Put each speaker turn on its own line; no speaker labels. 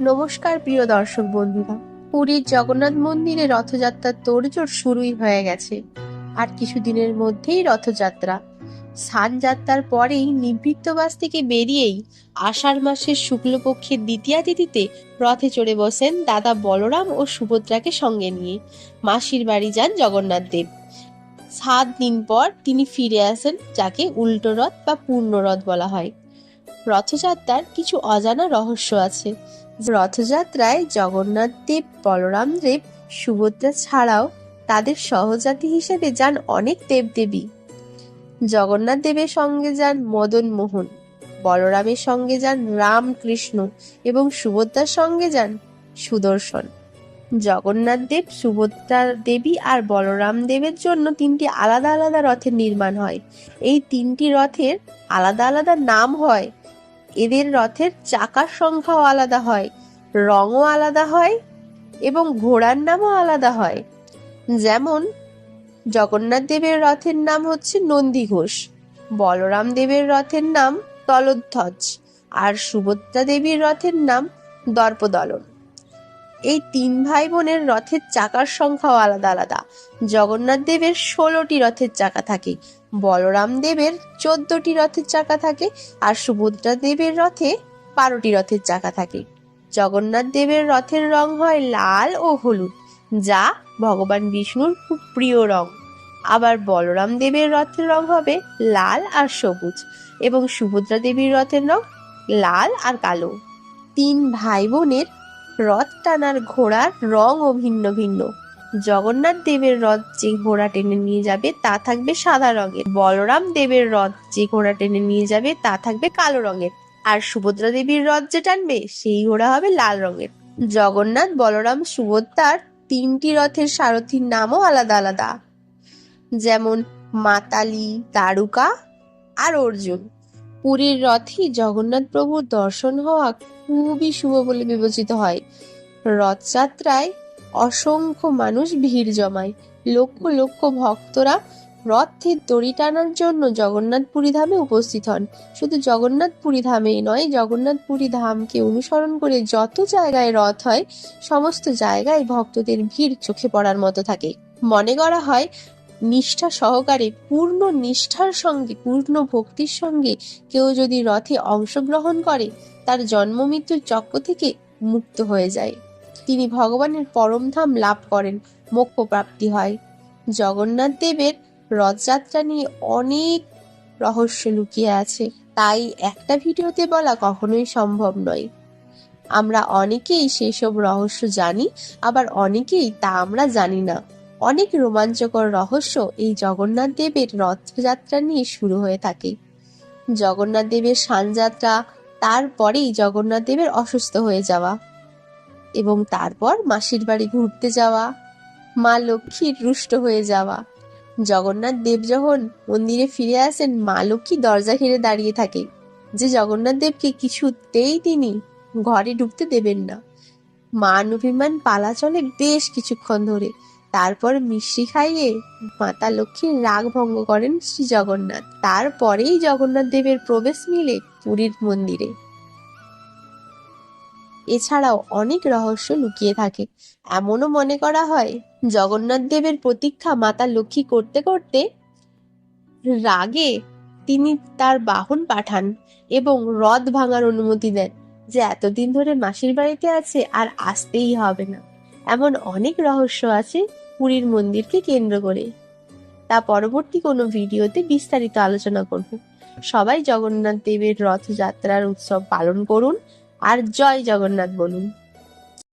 নমস্কার প্রিয় দর্শক বন্ধুরা। পুরীর জগন্নাথ মন্দিরে রথযাত্রার তোড়জোড় শুরুই হয়ে গেছে। আর কিছুদিনের মধ্যেই রথযাত্রা। স্নানযাত্রার পরেই নিবৃত্তবাস থেকে বেরিয়েই আষাঢ় মাসের শুক্লপক্ষের দ্বিতীয়া তিথিতে রথে চড়ে বসেন দাদা বলরাম ও সুভদ্রাকে সঙ্গে নিয়ে। মাসির বাড়ি যান জগন্নাথ দেব। সাত দিন পর তিনি ফিরে আসেন, যাকে উল্টো রথ বা পূর্ণ রথ বলা হয়। রথযাত্রার কিছু অজানা রহস্য আছে। রথযাত্রায় জগন্নাথ দেব, বলরাম দেব, সুভদ্রা ছাড়াও তাদের সহজাতি হিসেবে যান অনেক দেবদেবী। জগন্নাথ দেবের সঙ্গে যান মদন মোহন, বলরামের সঙ্গে যান রামকৃষ্ণ এবং সুভদ্রার সঙ্গে যান সুদর্শন। জগন্নাথ দেব, সুভদ্রা দেবী আর বলরাম দেবের জন্য তিনটি আলাদা আলাদা রথের নির্মাণ হয়। এই তিনটি রথের আলাদা আলাদা নাম হয় এদের রথের চাকার সংখ্যাও আলাদা হয়, রঙও আলাদা হয় এবং ঘোড়ার নামও আলাদা হয়। যেমন, জগন্নাথ দেবের রথের নাম হচ্ছে নন্দী ঘোষ, বলরাম দেবের রথের নাম তলোধ্বজ, আর সুভদ্রা দেবীর রথের নাম দর্পদলন। এই তিন ভাই বোনের রথের চাকার সংখ্যাও আলাদা আলাদা। জগন্নাথ দেবের ষোলোটি রথের চাকা থাকে, বলরাম দেবের চোদ্দটি রথের চাকা থাকে আর সুভদ্রা দেবের রথে বারোটি রথের চাকা থাকে। জগন্নাথ দেবের রথের রং হয় লাল ও হলুদ, যা ভগবান বিষ্ণুর খুব প্রিয় রং। আবার বলরাম দেবের রথের রং হবে লাল আর সবুজ এবং সুভদ্রা দেবীর রথের রং লাল আর কালো। তিন ভাই বোনের রথ টানার ঘোড়ার রংও ভিন্ন ভিন্ন। জগন্নাথ দেবের রথ যে ঘোড়া টেনে নিয়ে যাবে, তা থাকবে সাদা রঙের। বলরাম দেবের রথ যে ঘোড়া টেনে নিয়ে যাবে, তা থাকবে কালো রঙের। আর সুভদ্রা দেবীর রথ যে টানবে, সেই ঘোড়া হবে লাল রঙের। জগন্নাথ, বলরাম, সুভদ্রার তিনটি রথের সারথীর নামও আলাদা আলাদা। যেমন মাতালি দারুকা আর অর্জুন। পুরীর রথই জগন্নাথ প্রভুর দর্শন হওয়া খুবই শুভ বলে বিবেচিত হয়। রথযাত্রায় অসংখ্য মানুষ ভিড় জমায়। লক্ষ লক্ষ ভক্তরা রথের দড়ি টানার জন্য জগন্নাথপুরী ধামে উপস্থিত হন। শুধু জগন্নাথপুরী ধামেই নয় জগন্নাথপুরী ধামকে অনুসরণ করে যত জায়গায় রথ হয়, সমস্ত জায়গায় ভক্তদের ভিড় চোখে পড়ার মতো থাকে। মনে করা হয় নিষ্ঠা সহকারে, পূর্ণ নিষ্ঠার সঙ্গে, পূর্ণ ভক্তির সঙ্গে কেউ যদি রথে অংশগ্রহণ করে, তার জন্ম মৃত্যুর চক্র থেকে মুক্ত হয়ে যায়। তিনি ভগবানের পরমধাম লাভ করেন, মোক্ষ প্রাপ্তি হয়। জগন্নাথ দেবের রথযাত্রা নিয়ে অনেক রহস্য লুকিয়ে আছে। তাই একটা ভিডিওতে বলা কখনোই সম্ভব নয়। আমরা অনেকেই সেসব রহস্য জানি, আবার অনেকেই তা আমরা জানি না। অনেক রোমাঞ্চকর রহস্য এই জগন্নাথ দেবের রথযাত্রা নিয়ে শুরু হয়ে থাকে। জগন্নাথ দেবের সানযাত্রা, তারপরেই জগন্নাথ দেবের অসুস্থ হয়ে যাওয়া এবং তারপর মাসির বাড়ি ঘুরতে যাওয়া, মা লক্ষ্মীর রুষ্ট হয়ে যাওয়া। জগন্নাথ দেব যখন মন্দিরে ফিরে আসেন, মা লক্ষ্মী দরজা ঘিরে দাঁড়িয়ে থাকে যে জগন্নাথ দেবকে কিছুতেই তিনি ঘরে ঢুকতে দেবেন না। মান অভিমান পালা চলে বেশ কিছুক্ষণ ধরে তারপর মিষ্টি খাইয়ে মাতা লক্ষ্মীর রাগ ভঙ্গ করেন শ্রী জগন্নাথ তারপরেই জগন্নাথ দেবের প্রবেশ মিলে পুরীর মন্দিরে। এছাড়াও অনেক রহস্য লুকিয়ে থাকে। এমনও মনে করা হয়, জগন্নাথ দেবের প্রতীক্ষা মাতা লক্ষ্মী করতে করতে রাগে তিনি তার বাহন পাঠান এবং রথ ভাঙার অনুমতি দেন যে এতদিন ধরে মাসির বাড়িতে আছে আর আসতেই হবে না। এমন অনেক রহস্য আছে পুরীর মন্দিরকে কেন্দ্র করে। তা পরবর্তী কোনো ভিডিওতে বিস্তারিত আলোচনা করব। সবাই জগন্নাথ দেবের রথযাত্রার উৎসব পালন করুন আর জয় জগন্নাথ বলুন।